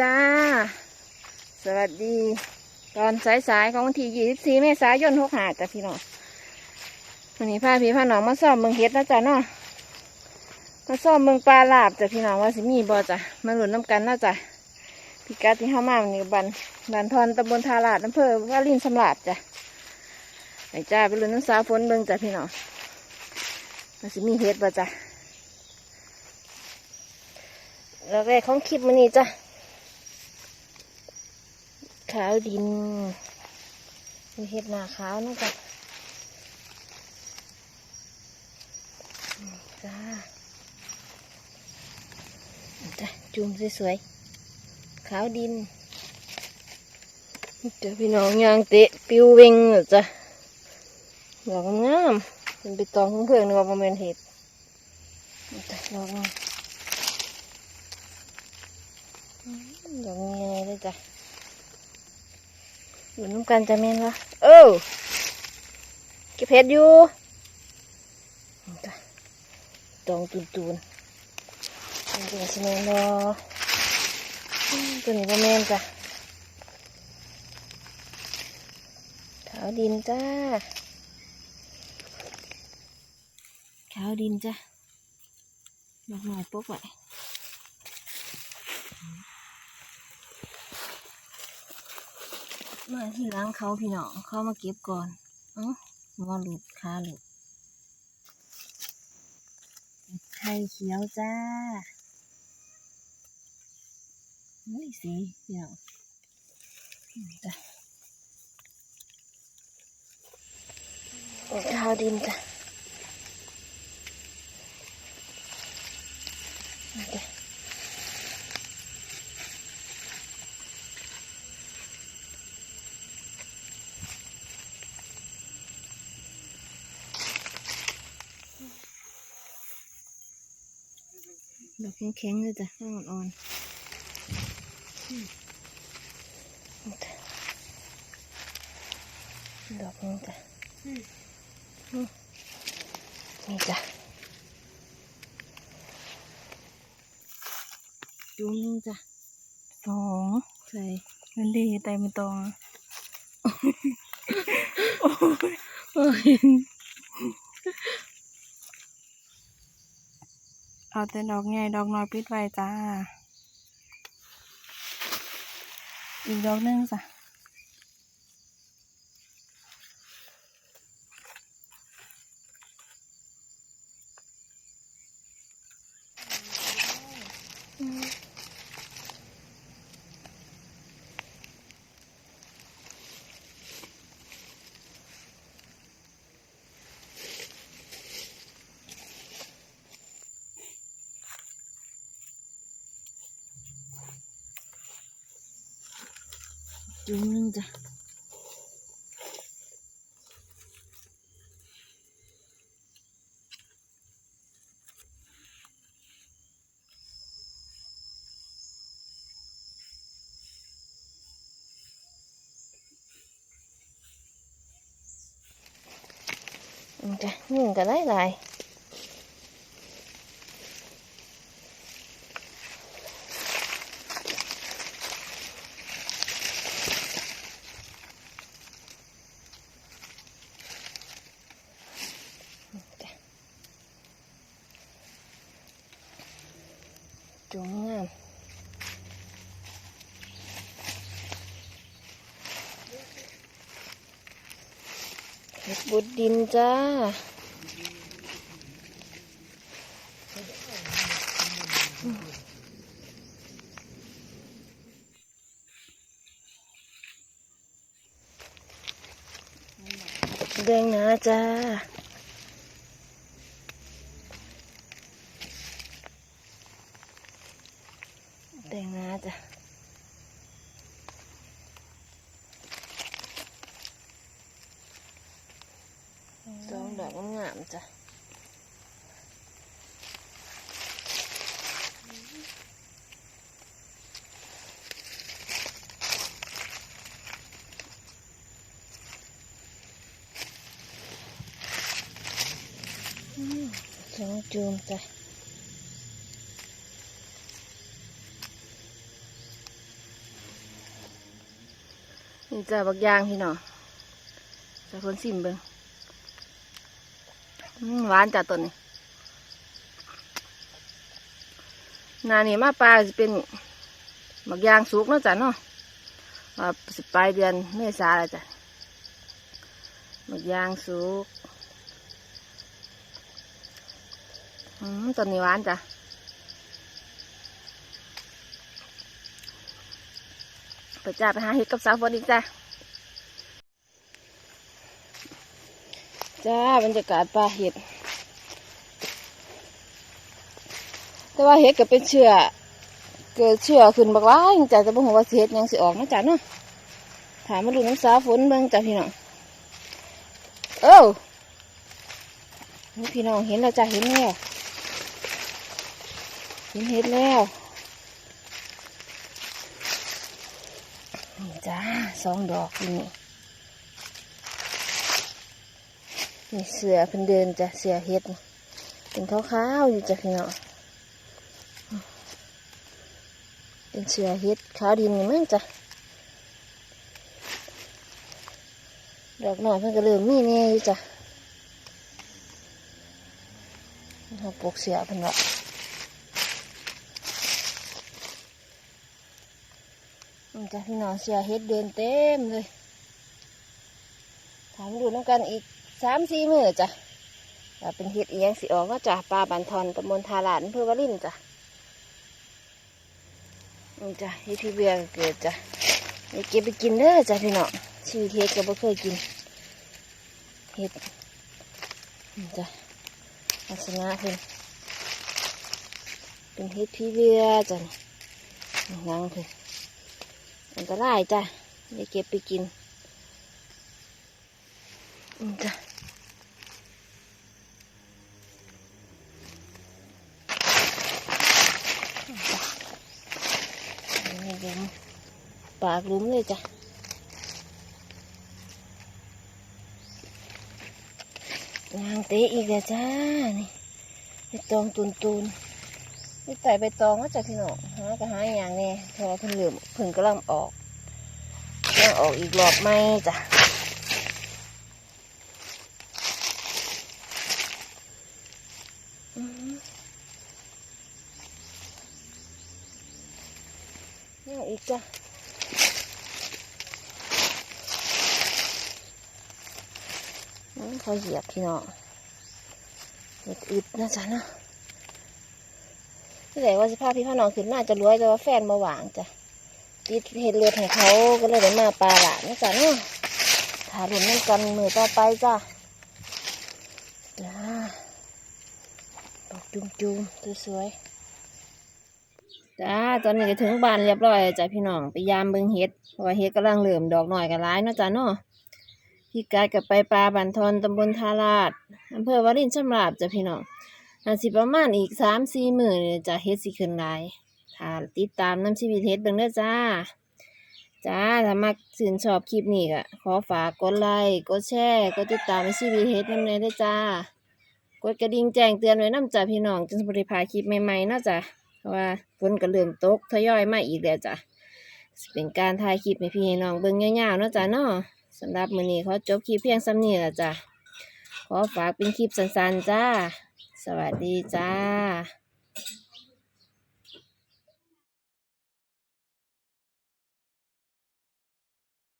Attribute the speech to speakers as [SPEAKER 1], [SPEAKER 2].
[SPEAKER 1] จ้า สวัสดี ตอนสายๆของวันที่24เมษายนหกหาจ้ะพี่น้องวันนี้พาพี่พาน้องมาซ่อมเมืองเฮ็ดนะจ้ะเนาะมาซ่อมเมืองปลาลาบจ้ะพี่น้องว่าสิมีบ่จ้ะมาหลุนน้ำกันนะจ้ะพิกัดที่เข้ามาวันนี้บันบันทอนตำบลทาลาดอำเภอวารินสำราบจ้ะไปจ้าไปหลุนน้ำสาฝนเบิ่งจ้ะพี่น้องว่าสิมีเฮ็ดบ่จ้ะแล้วแรกของคลิปมันนี่จ้ะ ขาวดินมีเห็ดหนาขาวนะจ๊ะอืมจ้าจ้ะจุ่มสวยๆขาวดินเดี๋ยวพี่น้องยางเตะปิวเวงเหรอจ้ะดอกงามเป็นใบตองเพื่อนๆนึกว่าประมาณเห็ดจ้ะดอกงามดอกใหญ่เลยจ้ะ อยู่น้ำกันจะเมนวะเออเก็บเพชรอยู่นี่จ้ะตองตุนตุนๆนี่เป็นซีเมนรอตัวนี้ก็แม่นจ้ะขาวดินจ้าขาวดินจ้ะดอกหน่อยปุ๊บไว้ มาที่ร้านเขาพี่น้องเขามาเก็บก่อนเอ้ามอหลุดขาหลุดไข่เขียวจ้านี่สีพี่น้องจ้ะข้าวดินจ้ะ ดอกแข็งๆเลยจ้ะข้างอ่อนๆอืมดอกนี้จ้ะอืมนี่จ้ะจุ้งนึงจ้ะ
[SPEAKER 2] สอง
[SPEAKER 1] ใส่
[SPEAKER 2] นั่นดีแต่ไม่ตอง
[SPEAKER 1] โอ้ย
[SPEAKER 2] เอาแต่ดอกใหญ่ดอกน้อยปิดไว้จ้า อีกดอกหนึงจ้ะ
[SPEAKER 1] จุ้งนึงจ้ะนี่จ้ะนึ่งก็ได้หลาย จงงามเห็ดบุดดินจ้าแดงนาจ้า ดอกงามจ้ะสองจูมจ้ะนี่จะบักยางพี่น้อจะพ้นสิมเบิ้ง หวานจ้าต้นนี้นานี่มาปลาจะเป็นบักยางสุกเนาะจ้ะเนาะสิปลายเดือนเมษาแล้วจ้ะบักยางสุกต้นนี้หวานจ้ะไปจ้าไปหาเห็ดกับสาวฝนอีกจ้า จ้าบรรยากาศป่าเห็ด แต่ว่าเห็ดก็เป็นเชื้อเกิดเชื้อขึ้นบักว่างจ้าจะบอกว่าเห็ดยังสิออกนะจ้าเนาะถามมาดูน้ำสาฝนเบิ่งจ้าพี่น้องเอ้าพี่น้องเห็นแล้วจ้าเห็นแล้วเห็นเห็ดแล้วนี่จ้าสองดอกนี่ นี่เสือเพิ่นเดินจ้ะเสือเฮ็ดเป็นขาวๆอยู่จ้ะพี่น้องเป็นเสือเฮ็ดขาวดินนี่มั้งจ้ะดอกหน่อยเพิ่นก็เริ่มมีแน่อยู่จ้ะเขาปลูกเสือเพิ่นว่านี่จ้ะพี่น้องเสียเฮ็ดเดินเต็มเลยถามดูน้ำกันอีก สามสี่มือจ้ะเป็นเฮ็ดเอียงสิออกก็จ้ะปลาบันทอนตำบลทาลาดเพื่อวารินจ้ะนี่จ้ะเฮ็ดพี่เบียร์เกิดจ้ะไปเก็บไปกินเด้อจ้ะพี่น้องชีวิตเฮ็ดก็บ่เคยกินเฮ็ดนี่จ้ะลักษณะเพิ่นเป็นเฮ็ดพี่เบียร์จ้ะนี่ยังเพิ่นอันตรายจ้ะอย่าเก็บไปกินอืมจ้ะอืมจ้ะอันนี่หลุม ปากหลุมเลยจ้ะนางเตะอีกแล้วจ้า นี่ไปตองตุนตุนนี่ไต่ไปตองก็จ้ะพี่น้องหาก็หาอย่างแนี้เพอเพิ่งเหลื่อมเพิ่งกำลังออกยังออกอีกรอบไหมจ้ะอืมยังอีกจ้ะ อืมเขาเหยียบพี่น้องเห็ดอึดนะจ๊ะเนาะที่ไหนว่าสิพาพี่พ่อน้องขึ้นมาจะรวยแต่ว่าแฟนมาหวางจ้ะติดเห็ดเลือดให้เขาก็เลยได้มาปลาลานะจ๊ะเนาะถ่ายรุ่นนั่นกันมือต่อไปจ้ะจ้าดอกจุ่มจุ่มๆสวยๆจ้าตอนนี้ก็ถึงบ้านเรียบร้อยจ้ะพี่น้องไปยามเบิงเห็ดเพราะว่าเห็ดกำลังเหลื่อมดอกหน่อยกับร้ายนะจ้ะเนาะ พี่กายกับไปปลาบันทอนตำบลทาราดอำเภอวารินชำราบจ้ะพี่น้องอาสิประมาณอีกสามสี่หมื่นจะเฮ็ดสิขึ้นหลายถ้าติดตามน้ำชีวิตเฮ็ดเบิ่งเด้อจ้า จ้าถ้ามักชื่นชอบคลิปนี้ก็ขอฝากกดไลค์กดแชร์กดติดตามชีวิตเฮ็ดน้ำเลยเด้อจ้ากดกระดิ่งแจ้งเตือนไว้นำจ้าพี่น้องจึงสิบ่ได้พาคลิปใหม่ๆเนาะจ้ะเพราะว่าฝนก็เริ่มตกทยอยมาอีกแล้วจ้ะเป็นการถ่ายคลิปให้พี่น้องเบิ่งยาวๆเนาะจ้ะเนาะ สำหรับมือนี้ขาจบคลิปเพียงส่ำนี้ละจ้ะขอฝากเป็นคลิปสั้นๆจ้า สวัสดีจ้า